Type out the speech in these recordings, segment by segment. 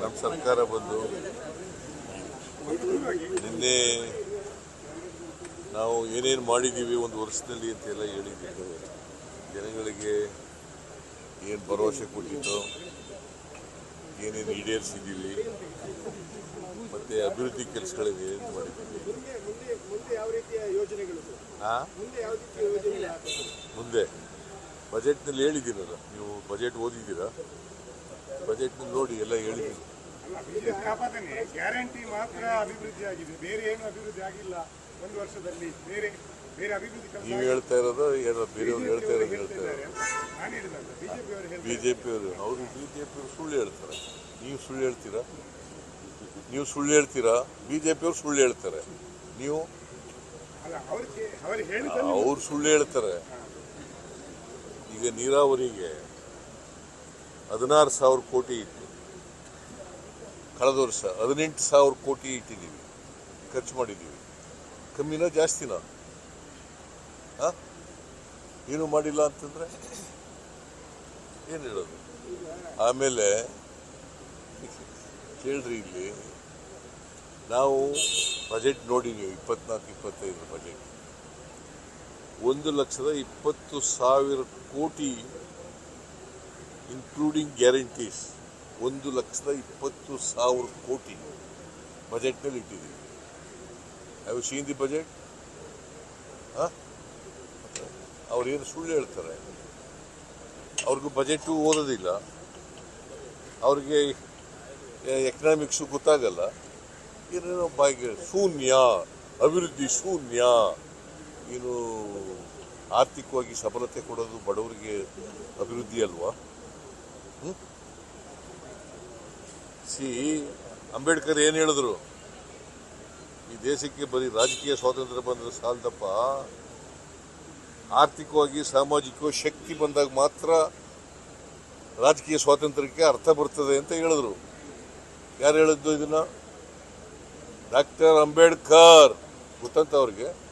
ನಮ್ಮ ಸರ್ಕಾರ ಬಂದು ನಿನ್ನೆ ನಾವು ಏನೇನು ಮಾಡಿದ್ದೀವಿ ಒಂದು ವರ್ಷದಲ್ಲಿ ಅಂತೆಲ್ಲ ಹೇಳಿದ್ದು ಜನಗಳಿಗೆ ಏನು ಭರವಸೆ ಕೊಟ್ಟಿದ್ದು, ಏನೇನು ಈಡೇರಿಸಿದ್ದೀವಿ ಮತ್ತು ಅಭಿವೃದ್ಧಿ ಕೆಲಸಗಳಿಗೆ ಏನು ಮಾಡಿದ್ದೀವಿ. ಮುಂದೆ. ಬಜೆಟ್ನಲ್ಲಿ ಹೇಳಿದ್ದೀರಲ್ಲ ನೀವು ಬಜೆಟ್ ಓದಿದ್ದೀರಾ? ಬಜೆಟ್ನಲ್ಲಿ ನೋಡಿ ಎಲ್ಲ ಹೇಳಿದ್ದೀನಿ. ಆಪಾದನೆ ಗ್ಯಾರಂಟಿ ಮಾತ್ರ ಅಭಿವೃದ್ಧಿ ಆಗಿದೆ. ಬೇರೆ ಏನು ಅಭಿವೃದ್ಧಿ ಆಗಿಲ್ಲ ಒಂದು ವರ್ಷದಲ್ಲಿ. ಬೇರೆ ಬೇರೆ ಅಭಿವೃದ್ಧಿ ನೀವು ಹೇಳ್ತಾ ಇರೋದು ಏನೋ ಬೇರೆಯವ್ರು ಹೇಳ್ತಾ ಇರೋದು ಹೇಳ್ತಾ ಇರೋದು. ಅವರು ಬಿಜೆಪಿಯವರು ಬಿ ಜೆ ಪಿಯವರು ಅವರು ಬಿ ಜೆ ಪಿಯವರು ಸುಳ್ಳು ಹೇಳ್ತಾರೆ. ನೀವು ಸುಳ್ಳು ಹೇಳ್ತೀರಾ? ನೀವು ಸುಳ್ಳು ಹೇಳ್ತೀರಾ? ಬಿ ಜೆ ಪಿಯವರು ಸುಳ್ಳು ಹೇಳ್ತಾರೆ. ನೀವು ಅವ್ರು ಸುಳ್ಳು ಹೇಳ್ತಾರೆ. ಈಗ ನೀರಾವರಿಗೆ ಹದಿನಾರು ಸಾವಿರ ಕೋಟಿ ಇಟ್ಟು ಕಳೆದ ವರ್ಷ ಹದಿನೆಂಟು ಸಾವಿರ ಕೋಟಿ ಇಟ್ಟಿದ್ದೀವಿ. ಖರ್ಚು ಮಾಡಿದ್ದೀವಿ. ಕಮ್ಮಿನ ಜಾಸ್ತಿನ? ಏನು ಮಾಡಿಲ್ಲ ಅಂತಂದ್ರೆ ಏನು ಹೇಳೋದು? ಆಮೇಲೆ ಕೇಳ್ರಿ ಇಲ್ಲಿ, ನಾವು ಬಜೆಟ್ ನೋಡಿದ್ದೀವಿ, ಇಪ್ಪತ್ನಾಲ್ಕು, ಇಪ್ಪತ್ತೈದು ಬಜೆಟ್ ಒಂದು ಲಕ್ಷದ ಇಪ್ಪತ್ತು ಸಾವಿರ ಕೋಟಿ ಇನ್ಕ್ಲೂಡಿಂಗ್ ಗ್ಯಾರಂಟೀಸ್ ಒಂದು ಲಕ್ಷದ ಇಪ್ಪತ್ತು ಸಾವಿರ ಕೋಟಿ ಬಜೆಟ್ನಲ್ಲಿ ಇಟ್ಟಿದ್ದೀವಿ. ಹ್ಯಾವ್ ಸೀನ್ ದಿ ಬಜೆಟ್ ಅವ್ರೇನು ಸುಳ್ಳು ಹೇಳ್ತಾರೆ? ಅವ್ರಿಗೂ ಬಜೆಟು ಓದೋದಿಲ್ಲ. ಅವ್ರಿಗೆ ಎಕನಾಮಿಕ್ಸು ಗೊತ್ತಾಗಲ್ಲ. ಏನೇನೋ ಬಾಯಿಗೆ ಶೂನ್ಯ, ಅಭಿವೃದ್ಧಿ ಶೂನ್ಯ, ಏನು ಆರ್ಥಿಕವಾಗಿ ಸಫಲತೆ ಕೊಡೋದು ಬಡವರಿಗೆ ಅಭಿವೃದ್ಧಿ ಅಲ್ವಾ? ಸಿ ಅಂಬೇಡ್ಕರ್ ಏನು ಹೇಳಿದ್ರು? ಈ ದೇಶಕ್ಕೆ ಬರೀ ರಾಜಕೀಯ ಸ್ವಾತಂತ್ರ್ಯ ಬಂದರೆ ಸಾಲದಪ್ಪ. ಆರ್ಥಿಕವಾಗಿ, ಸಾಮಾಜಿಕವಾಗಿ ಶಕ್ತಿ ಬಂದಾಗ ಮಾತ್ರ ರಾಜಕೀಯ ಸ್ವಾತಂತ್ರ್ಯಕ್ಕೆ ಅರ್ಥ ಬರ್ತದೆ ಅಂತ ಹೇಳಿದ್ರು. ಯಾರು ಹೇಳಿದ್ದು ಇದನ್ನ? ಡಾಕ್ಟರ್ ಅಂಬೇಡ್ಕರ್. ಗೊತ್ತಂತ ಅವ್ರಿಗೆ?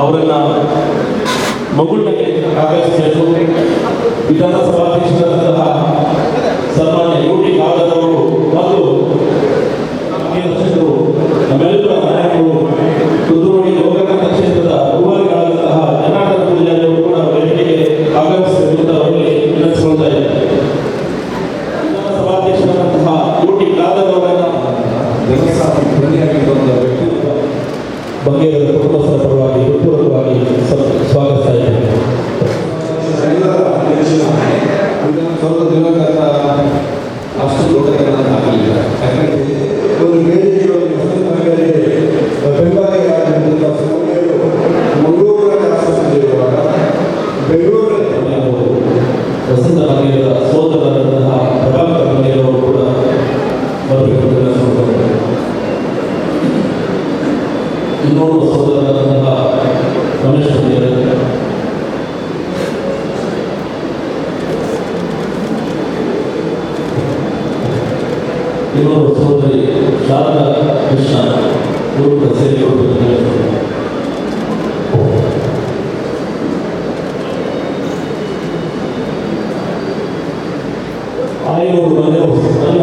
ಅವರನ್ನ ಮಗುಳಿಗೆ ಆಗಮಿಸಬೇಕು ವಿಧಾನಸಭಾಧ್ಯಕ್ಷರಾದಂತಹ ಸನ್ಮಾನ್ಯ ಯು ಟಿ ಅವರು ಮತ್ತು ಅಧ್ಯಕ್ಷರು, ನಮ್ಮೆಲ್ಲರ ನಾಯಕರು ಕುದುರೋಡಿ ಲೋಕನಾಥ ಕ್ಷೇತ್ರದ ರೂವಾರಿಗಳಾದಂತಹ ಜನಾರ್ದನ ಪೂಜಾರಿ ಕೂಡ ವೇದಿಕೆಗೆ ಆಗಮಿಸಬೇಕು ಅಂತ ಅವರಲ್ಲಿ ವಿನಂತಿಸಿಕೊಳ್ತಾ ಇದ್ದಾರೆ ಸಭಾಧ್ಯಕ್ಷರಾದಂತಹ ಯು ಬಗ್ಗೆ ಕುಟುಂಬಸ್ಥರ ಪರವಾಗಿ ಹೃತ್ಪೂರ್ವಕವಾಗಿ ಕೃಷ್ಣ ಇವರು ಕೂಡ ಸೇರಿಕೊಳ್ಬೇಕು ಆಯನೂರು ಮನೆ ನನ್ನ